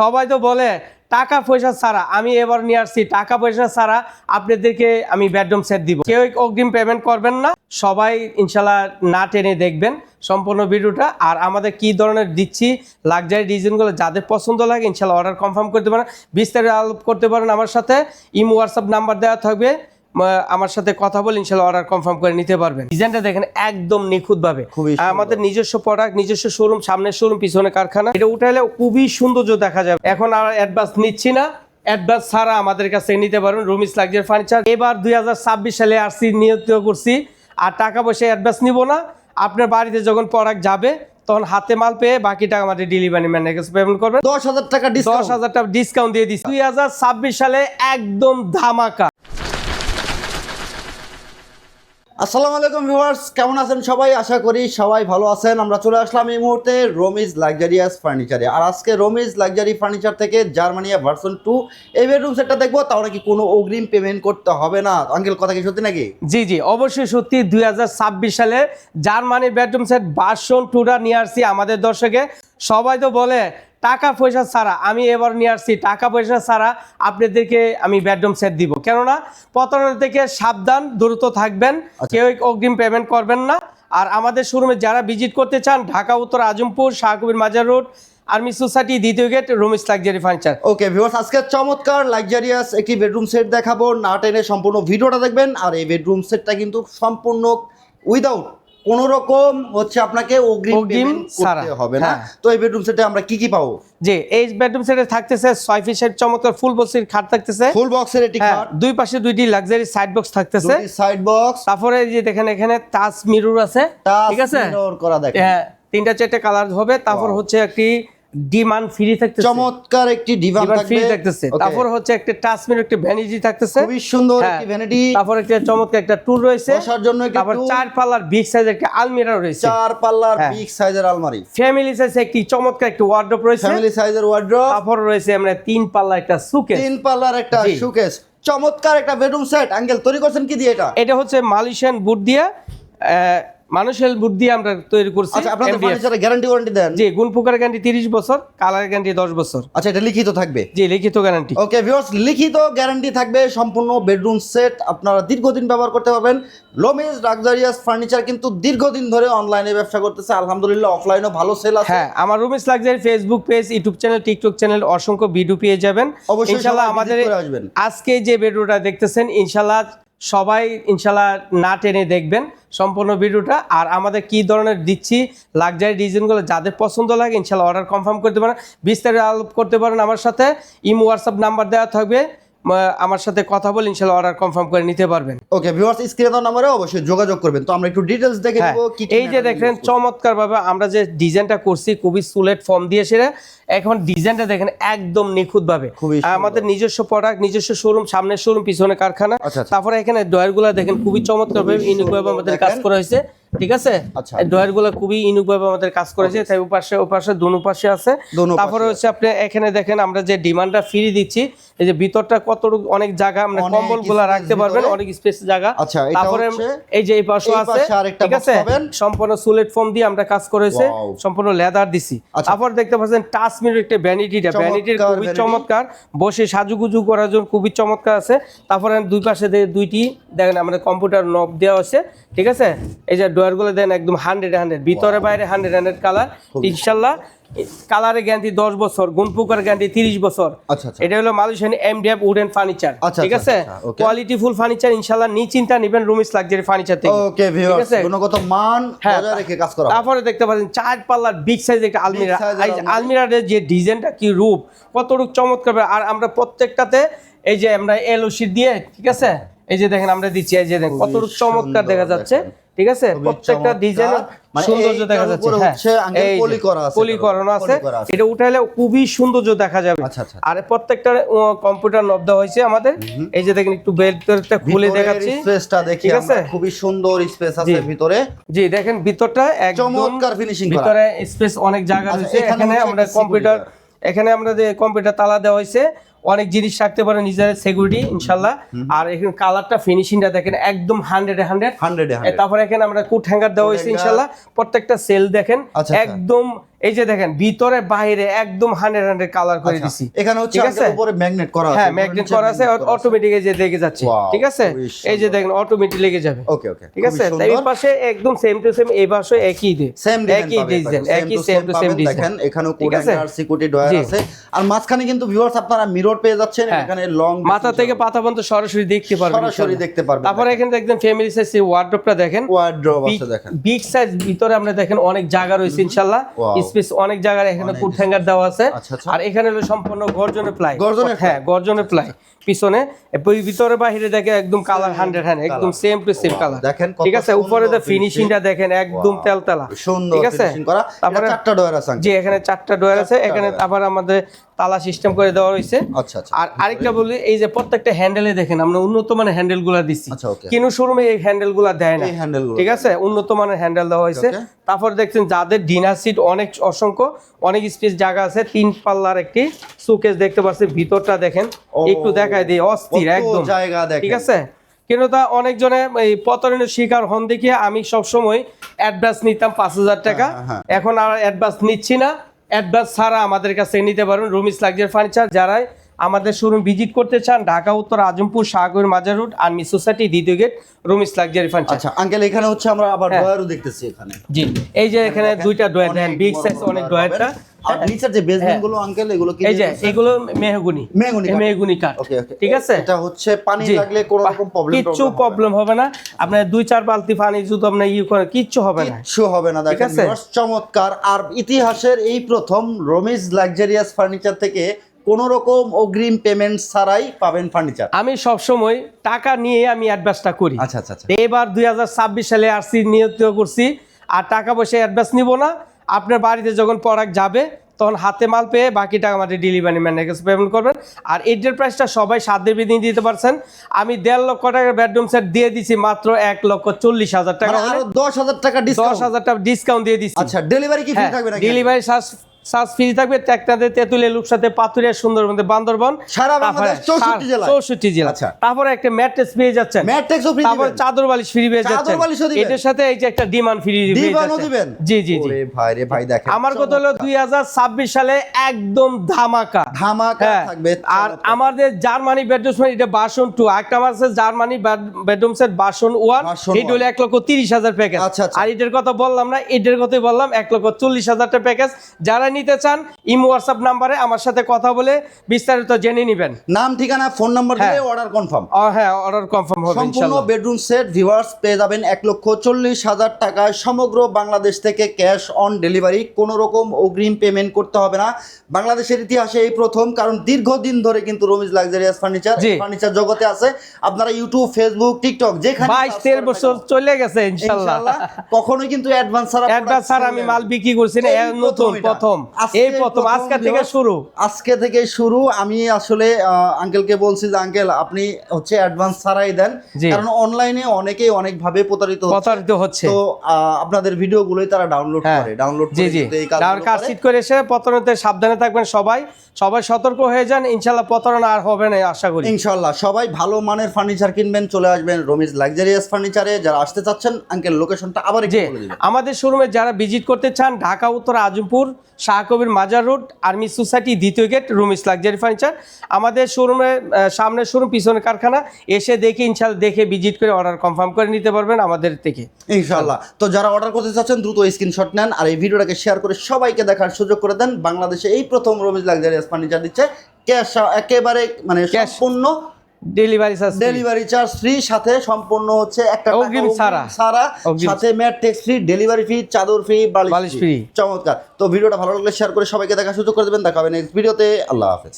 সবাই তো বলে, টাকা পয়সা ছাড়া, আমি এবার নিয়ে আসছি, টাকা পয়সা ছাড়া আপনাদেরকে আমি বেডরুম সেট দিব। কেউ অগ্রিম পেমেন্ট করবেন না, সবাই ইনশাল্লাহ না টেনে দেখবেন সম্পূর্ণ ভিডিওটা। আর আমাদের কি ধরনের দিচ্ছি লাক্সারি ডিজাইনগুলো যাদের পছন্দ লাগে, ইনশাল্লাহ অর্ডার কনফার্ম করতে পারেন, বিস্তারিত আলোপ করতে পারেন আমার সাথে। ইমো হোয়াটসঅ্যাপ নাম্বার দেওয়া থাকবে আমার সাথে কথা বলে ইনশাল্লাহ অর্ডার কনফার্ম করে নিতে পারবেন। ডিজাইনটা দেখেন একদম নিখুঁতভাবে। আমাদের নিজস্ব প্রোডাক্ট নিজস্ব শোরুম সামনের শোরুম পিছনে কারখানা। এটা উঠাইলে খুবই সৌন্দর্য দেখা যাবে। এখন আর অ্যাডভান্স নিচ্ছি না। অ্যাডভান্স ছাড়া আমাদের কাছে নিতে পারবেন রুমিস লাক্সারি ফার্নিচার এবার দুই হাজার ছাব্বিশ সালে আসছি নিয়ত করছি। আর টাকা পয়সা অ্যাডভান্স নিব না। আপনার বাড়িতে যখন প্রোডাক্ট যাবে তখন হাতে মাল পেয়ে বাকি টাকা আমাদের ডেলিভারি ম্যানের কাছে পেমেন্ট করবেন। দশ হাজার টাকা দশ হাজার টাকা ডিসকাউন্ট দিয়ে দিচ্ছি। দুই হাজার ছাব্বিশ সালে একদম ধামাকা। আসসালামু আলাইকুম ভিউয়ার্স, কেমন আছেন সবাই? আশা করি সবাই ভালো আছেন। আমরা চলে আসলাম এই মুহূর্তে রোমিজ লাক্সারিয়াস ফার্নিচারে। আর আজকে রোমিজ লাক্সারি ফার্নিচার থেকে জার্মানিয়া ভার্সন টু এই বেডরুম সেটটা দেখব, তাহলে কি কোনো অগ্রিম পেমেন্ট করতে হবে না? আঙ্কেল, কথা কি সত্যি নাকি? জি জি, অবশ্যই সত্যি। দুই হাজার ছাব্বিশ সালে জার্মানির বেডরুম সেট বাসন টুরা নিয়ে আসছি আমাদের দর্শকে। সবাই তো বলে টাকা পয়সা ছাড়া আমি এবার নিয়ে আসছি। টাকা পয়সা ছাড়া আপনাদেরকে আমি বেডরুম সেট দিব। কেননা প্রতারণা থেকে সাবধান দ্রুত থাকবেন। কেউ অগ্রিম পেমেন্ট করবেন না। আর আমাদের শোরুমে যারা ভিজিট করতে চান ঢাকা উত্তর Azampur Shahkabir Mazar road army society দ্বিতীয় gate Rumis luxury furniture okay viewers আজকে চমৎকার লাক্সারিয়াস একটি বেডরুম সেট দেখাবো। না টেনে সম্পূর্ণ ভিডিওটা দেখবেন। আর এই বেডরুম সেটটা কিন্তু সম্পূর্ণ উইদাউট কোনো রকম হচ্ছে আপনাকে অগ্রিম করতে হবে না। হ্যাঁ। তো এই বেডরুম সেটে আমরা কি কি পাবো? যে এই বেডরুম সেটে থাকতেছে ছয় ফিসের চমৎকার ফুল বক্সের খাট থাকতেছে। ফুল বক্সের এটি খাট। দুই পাশে দুইটি লাক্সারি সাইড বক্স থাকতেছে। সাইড বক্স তারপরে যে দেখেন এখানে টাচ মিরর আছে। ঠিক আছে? করা দেখেন। হ্যাঁ তিনটা চারটা কালার হবে। তারপর হচ্ছে একটি ডিমান্ড ফ্রি থাকতেছে। চমৎকার একটি ডিমান্ড ফ্রি থাকতেছে। তারপর হচ্ছে একটা টাচ একটা ভ্যানিটি থাকতেছে। খুবই সুন্দর হ্যাঁ। একটি ভ্যানিটি তারপর একটা চমৎকার একটা টুল রয়েছে। বসার জন্য একটি তারপর চার পাল্লার বিগ সাইজের একটা আলমিরা রয়েছে। চার পাল্লার হ্যাঁ। বিগ সাইজের আলমারি। ফ্যামিলি সাইজ একটি চমৎকার একটা ওয়ার্ড্রপ রয়েছে। ফ্যামিলি সাইজের ওয়ার্ড্রপ তারপর রয়েছে আমরা তিন পাল্লা একটা সুকেস তিন পাল্লার একটা জি। শোকেস চমৎকার একটা বেডরুম সেট আঙ্কেল তৈরি করছেন কি দিয়ে এটা? এটা হচ্ছে মালয়েশিয়ান বুট দিয়ে আহ, মানুষের বুট দিয়ে আমরা তৈরি করছি আচ্ছা আপনাদের ফার্নিচারে গ্যারান্টি ওয়ারেন্টি দেন। জি গুণ পোকার গ্যারান্টি তিরিশ বছর কালার গ্যারান্টি দশ বছর। আচ্ছা এটা লিখিত থাকবে? জি লিখিত গ্যারান্টি ওকে ভিউয়ার্স লিখিত গ্যারান্টি থাকবে সম্পূর্ণ বেডরুম সেট আপনারা দীর্ঘদিন ব্যবহার করতে পারবেন। লোমেজ লাক্সারিয়াস ফার্নিচার কিন্তু দীর্ঘদিন ধরে অনলাইনে ব্যবসা করতেছে আলহামদুলিল্লাহ অফলাইনেও ভালো সেল আছে। হ্যাঁ আমার Rumesh luxury Facebook page YouTube channel TikTok channel অসংখ্য ভিডিও পেয়ে যাবেন। অবশ্যই আমাদের। আজকে যে ভিডিওটা দেখতেছেন ইনশাল্লাহ সবাই ইনশাল্লাহ না টেনে দেখবেন সম্পূর্ণ ভিডিওটা। আর আমাদের কি ধরনের দিচ্ছি লাক্সারি ডিজাইনগুলো যাদের পছন্দ লাগে ইনশাল্লাহ অর্ডার কনফার্ম করতে পারেন। বিস্তারিত আলোপ করতে পারেন আমার সাথে। ইমো হোয়াটসঅ্যাপ নাম্বার দেওয়া থাকবে। আমার সাথে কথা বলে ইনশাল্লাহ অর্ডার কনফার্ম করে নিতে পারবেন। ওকে ভিউয়ার্স স্ক্রিনে দেওয়া নম্বরে অবশ্যই যোগাযোগ করবেন। তো আমরা একটু ডিটেলস দেখে হ্যাঁ, দেবো কি কি এই যে দেখেন চমৎকার ভাবে আমরা যে ডিজাইনটা করছি খুবই সুলেট ফর্ম দিয়ে সেটা এখন ডিজাইনটা দেখেন একদম নিখুঁত ভাবে আমাদের নিজস্ব প্রোডাক্ট নিজস্ব শোরুম সামনের শোরুম পিছনে কারখানা। আচ্ছা, আচ্ছা। তারপরে এখানে ডয়ারগুলা দেখেন খুবই চমৎকার ভাবে ইউনিক ভাবে আমাদের কাজ করা হয়েছে। ঠিক আছে? আচ্ছা। ডয়ারগুলা খুবই ইউনিক ভাবে আমাদের কাজ করেছে তাই উপাশে উপাশে দোনো পাশে আছে। তারপরে হচ্ছে আপনি এখানে দেখেন আমরা যে ডিমান্ডটা ফ্রি দিচ্ছি এই যে ভিতরটা কত অনেক জায়গা আমরা কম্বলগুলা রাখতে পারবেন অনেক স্পেস জায়গা। আচ্ছা, তারপরে এই যে এই পাশে আছে ঠিক আছে? সম্পূর্ণ সুলেট ফোম দিয়ে আমরা কাজ করেছে সম্পূর্ণ লেদার দিছি। আচ্ছা। তারপর দেখতে পাচ্ছেন টাচ মিরর একটা ভ্যানিটিটা ভ্যানিটির খুবই চমৎকার। বসে সাজুগুজু করার জন্য খুবই চমৎকার আছে। তারপরে দুই পাশে দুইটি দেখেন আমাদের কম্পিউটার নব দেওয়া আছে ঠিক আছে? এই যে ডোয়ারগুলো দেন একদম হান্ড্রেড হান্ড্রেড ভিতরে বাইরে হান্ড্রেড হান্ড্রেড কালার ইনশাল্লাহ কালারের গ্যারান্টি দশ বছর গুণপুকার গ্যারান্টি তিরিশ বছর। আচ্ছা আচ্ছা। এটা হলো মালয়েশিয়ান এমডিএফ উডেন ফার্নিচার ঠিক আছে? কোয়ালিটি ফুল ফার্নিচার ইনশাল্লাহ নিশ্চিন্তা নেবেন রুমিস লাক্সারি ফার্নিচার থেকে। ওকে ভিউয়ার্স আছে? গুণগত মান হ্যাঁ, বজায় রেখে কাজ করা। তারপরে দেখতে পাচ্ছেন চার পাল্লার বিগ সাইজ একটা আলমিরা। আলমিরার যে ডিজাইনটা কি রূপ কতটুকু চমৎকার আর আমরা প্রত্যেকটাতে এই যে আমরা এলওসি দিয়ে ঠিক আছে? এই যে দেখেন আমরা দিচ্ছি এই যে দেখেন কতটুকু চমৎকার দেখা যাচ্ছে। ঠিক আছে? প্রত্যেকটা ডিজাইন মানে সৌন্দর্য দেখা যাচ্ছে হ্যাঁ। পলি করা আছে। পলি করানো আছে। এটা উঠাইলে খুবই সৌন্দর্য দেখা যাবে। আচ্ছা, আচ্ছা। আর প্রত্যেকটা কম্পিউটার নব দেওয়া হয়েছে আমাদের। এই যে দেখেন একটু বেল্টটা খুলে দেখাচ্ছি। স্পেসটা দেখি ঠিক আছে? খুবই সুন্দর স্পেস আছে ভিতরে। জি দেখেন ভিতরটা একদম চমৎকার করা। ভিতরে স্পেস অনেক জায়গা আচ্ছা, রয়েছে। এখানে এখানে আমরা কম্পিউটার এখানে আমরা যে কম্পিউটার তালা দেওয়া হয়েছে অনেক জিনিস রাখতে পারেন নিজের সিকিউরিটি ইনশাল্লাহ। আর এখানে কালারটা ফিনিশিংটা দেখেন একদম হান্ড্রেড হান্ড্রেড 100 এ 100 তারপরে এখানে আমরা কোট হ্যাঙ্গার দেওয়া হয়েছে ইনশাল্লাহ। প্রত্যেকটা সেল দেখেন আচ্ছা, আচ্ছা। একদম এই যে দেখেন ভিতরে বাইরে একদম হান্ড্রেড হান্ড্রেড কালার করে আচ্ছা, দিছি। এখানে হচ্ছে ঠিক আছে? উপরে ম্যাগনেট করা আছে হ্যাঁ ম্যাগনেট করা আছে অটোমেটিক এই যে দেখে যাচ্ছে। ঠিক আছে? এই যে দেখেন অটোমেটিক লেগে যাবে। ওকে ওকে ঠিক আছে? এই পাশে একদম সেম টু সেম এই পাশে একই দে সেম একই ডিজাইন একই সেম টু সেম ডিজাইন দেখেন এখানেও কোড? অ্যান্ড সিকিউরিটি ডয়ার আছে। আর মাঝখানে কিন্তু ভিউয়ার্স আপনারা মিরর পেয়ে যাচ্ছেন হ্যাঁ। এখানে লং মাথা থেকে পাতা পর্যন্ত সরাসরি দেখতে পারবেন সরাসরি দেখতে পারবেন তারপরে এখানে দেখবেন ফ্যামিলি সাইজ ওয়ার্ডরোবটা দেখেন। ওয়ার্ড্রোব আছে দেখেন। বিগ সাইজ ভিতরে আমরা দেখেন অনেক জায়গা রয়েছে ইনশাআল্লাহ অনেক জায়গায় এখানে হ্যাঙ্গার দেওয়া আছে। আচ্ছা, আচ্ছা। আর এখানে হলো সম্পূর্ণ গর্জনে প্লাই। গর্জনে হ্যাঁ গর্জনে প্লাই। পিছনে ভিতরে বাইরে দেখে একদম কালার হান্ড্রেড হ্যান্ড একদম সেম টু সেম কালার দেখেন ঠিক আছে উপরে যে ফিনিশিংটা দেখেন একদম তেল তেলতেলা। সুন্দর ঠিক আছে? তারপরে চারটা ডয়ার আছে জি এখানে চারটা ডোয়ার আছে। এখানে। আবার আমাদের তালা সিস্টেম করে দেওয়া হয়েছে আচ্ছা আচ্ছা। আর আরেকটা বলি এই যে প্রত্যেকটা হ্যান্ডেলে দেখেন আমরা উন্নত মানের হ্যান্ডেলগুলা দিচ্ছি. কিন্তু শোরুমে এই হ্যান্ডেলগুলা দেয় না। হ্যান্ডেল ঠিক আছে? উন্নত মানের হ্যান্ডেল দেওয়া হয়েছে। তারপর দেখছেন যাদের ডিনার সিট অনেক অসংখ্য অনেক স্পেস জায়গা আছে তিন পাল্লার একটি সুকেস দেখতে পাচ্ছি ভিতরটা দেখেন একটু দেখায় দিই অস্থির একদম। জায়গা ঠিক আছে? কিন্তু তা অনেকজনে এই প্রতারণের শিকার হন দেখিয়ে আমি সবসময় অ্যাডভান্স নিতাম পাঁচ হাজার টাকা। হ্যাঁ, হ্যাঁ। এখন আর অ্যাডভান্স নিচ্ছি না। অ্যাডভান্স ছাড়া আমাদের কাছে নিতে পারেন রুমিস লাক্সারি ফার্নিচার যারাই আমাদের শোরুম ভিজিট করতে চান ঢাকা উত্তর আজমপুর সাগর মাজার রোড আর্মি সোসাইটি দ্বিতীয় গেট রুমিস লাক্সারি ফার্নিচার আচ্ছা আঙ্কেল এখানে হচ্ছে আমরা আবার হ্যাঁ। ডয়ারও দেখতেছি এখানে জি এই যে এখানে দুইটা ডয়ার দেন বিগ সাইজ অনেক ডয়ার ডয়ারটা। আর নিচের যে বেসমেন্টগুলো আঙ্কেল এগুলো কি এই যে এগুলো মেহগুনি। মেহগনি মেহগুনি কাঠ। ওকে ওকে ঠিক আছে? এটা হচ্ছে পানি লাগলে কোনো রকম প্রবলেম কিচ্ছু প্রবলেম হবে না। আপনার দুই চার বালতি পানি যদি আপনার ইউ করেন কিচ্ছু হবে না। কিচ্ছু হবে না। দেখেন চমৎকার। আর ইতিহাসের এই প্রথম রমিজ লাক্সারিয়াস ফার্নিচার থেকে কোনো রকম অগ্রিম পেমেন্ট ছাড়াই পাবেন ফার্নিচার আমি সব সময় টাকা নিয়ে আমি অ্যাডভান্সটা করি। আচ্ছা আচ্ছা আচ্ছা। এবার দুই হাজার ছাব্বিশ সালে আসছি নিয়ত করছি। আর টাকা পয়সা অ্যাডভান্স নিব না। আপনার বাড়িতে যখন প্রোডাক্ট যাবে তখন হাতে মাল পেয়ে বাকি টাকা আমাদের ডেলিভারি ম্যানের কাছে পেমেন্ট করবেন। আর এটার প্রাইসটা সবাই সাধ্যের বিধি দিতে পারছেন। আমি দেড় লক্ষ টাকার বেডরুম সেট দিয়ে দিছি মাত্র এক লক্ষ চল্লিশ হাজার টাকা। মানে দশ হাজার টাকা দশ ডিসকাউন্ট হাজার টাকা ডিসকাউন্ট দিয়ে দিচ্ছি। আচ্ছা ডেলিভারি কি থাকবে নাকি? ডেলিভারি চার্জ চার্জ ফ্রি থাকবে লুকসাতে পাতুরিয়া সুন্দরবন বান্দরবন সারা বাংলাদেশ চৌষট্টি জেলা চৌষট্টি জেলা। আচ্ছা। তারপরে একটা ম্যাট্রেস পেয়ে যাচ্ছেন। ফ্রি তারপর চাদর বালিশ ফ্রি পেয়ে চাদর যাচ্ছেন দিবেন? এটার সাথে এই যে একটা ডিমান্ড ফ্রি দিবেন। জি জি জি। ওরে ভাই রে ভাই দেখেন। আমার কথা হলো দুই সালে একদম ধামাকা। ধামাকা হ্যাঁ, থাকবে। আর আমাদের জার্মানি বেডরুম সেট এটা বাসন টু একটা আমার আছে জার্মানি বেডরুম সেট বাসন ওয়ান বাসন এটা হলো এক লক্ষ তিরিশ হাজার প্যাকেজ। আচ্ছা, আচ্ছা। আর এটার কথা বললাম না এটার কথাই বললাম এক লক্ষ চল্লিশ হাজার টাকা প্যাকেজ। যারা নিতে চান ইমো হোয়াটসঅ্যাপ নাম্বারে আমার সাথে কথা বলে বিস্তারিত জেনে নেবেন। নাম ঠিকানা ফোন নাম্বার দিলে হ্যাঁ। অর্ডার কনফার্ম হ্যাঁ অর্ডার কনফার্ম হবে সম্পূর্ণ বেডরুম সেট ভিউয়ার্স পেয়ে যাবেন এক লক্ষ চল্লিশ হাজার টাকায় সমগ্র বাংলাদেশ থেকে ক্যাশ অন ডেলিভারি কোনো রকম অগ্রিম পেমেন্ট করতে হবে না। বাংলাদেশের ইতিহাসে এই প্রথম কারণ দীর্ঘদিন ধরে কিন্তু রমিজ লাক্সারিয়াস ফার্নিচার ফার্নিচার জগতে আছে। আপনারা ইউটিউব ফেসবুক টিকটক যেখানে বাইশ search তেরো করেন না বছর চলে গেছে ইনশাআল্লাহ কখনোই কিন্তু অ্যাডভান্স ছাড়া একবার স্যার আমি মাল বিক্রি করছি না নতুন প্রথম। এই প্রথম আজকে থেকে শুরু। আজকে থেকে শুরু। আমি আসলে আঙ্কেলকে বলছি যে আঙ্কেল আপনি হচ্ছে অ্যাডভান্স ছাড়াই দেন। কারণ অনলাইনে অনেকেই অনেক ভাবে প্রতারিত প্রতারিত হচ্ছে। তো আপনাদের ভিডিওগুলোই তারা ডাউনলোড হ্যাঁ। করে। ডাউনলোড জি করে জি। কার। এসে প্রতারণাতে সাবধানে থাকবেন সবাই। সবাই সতর্ক হয়ে যান প্রতারণা আর হবে না আশা করি। সবাই ভালো মানের ফার্নিচার কিনবেন চলে আসবেন রমিজ লাক্সারিয়াস ফার্নিচারে যারা আসতে চাচ্ছেন আঙ্কেল লোকেশনটা আবার আমাদের শোরুমে যারা ভিজিট করতে চান ঢাকা উত্তর আজমপুর শাহকবির মাজার রোড আর্মি সোসাইটি দ্বিতীয় গেট রুমিস লাক্সারি ফার্নিচার। আমাদের শোরুমে সামনের শোরুম পিছনে কারখানা। এসে দেখে ইনশাল্লাহ দেখে ভিজিট করে অর্ডার কনফার্ম করে নিতে পারবেন আমাদের থেকে। ইনশাল্লাহ তো যারা অর্ডার করতে চাচ্ছেন দ্রুত স্ক্রিনশট নেন আর এই ভিডিওটাকে শেয়ার করে সবাইকে দেখার সুযোগ করে দেন। বাংলাদেশে এই প্রথম রমিজ লাক্সারিয়াস ফার্নিচার দিচ্ছে। ক্যাশ একেবারে মানে। সম্পূর্ণ delivery charge delivery charge free সাথে সম্পূর্ণ হচ্ছে একটা অগ্রিম সারা সারা সাথে ম্যাট ফ্রি ডেলিভারি ফ্রি চাদর ফ্রি বালিশ ফ্রি চমৎকার। তো ভিডিওটা ভালো লাগলে শেয়ার করে সবাইকে দেখা সুযোগ করে দেবেন। দেখাবেন নেক্সট ভিডিওতে আল্লাহ হাফেজ।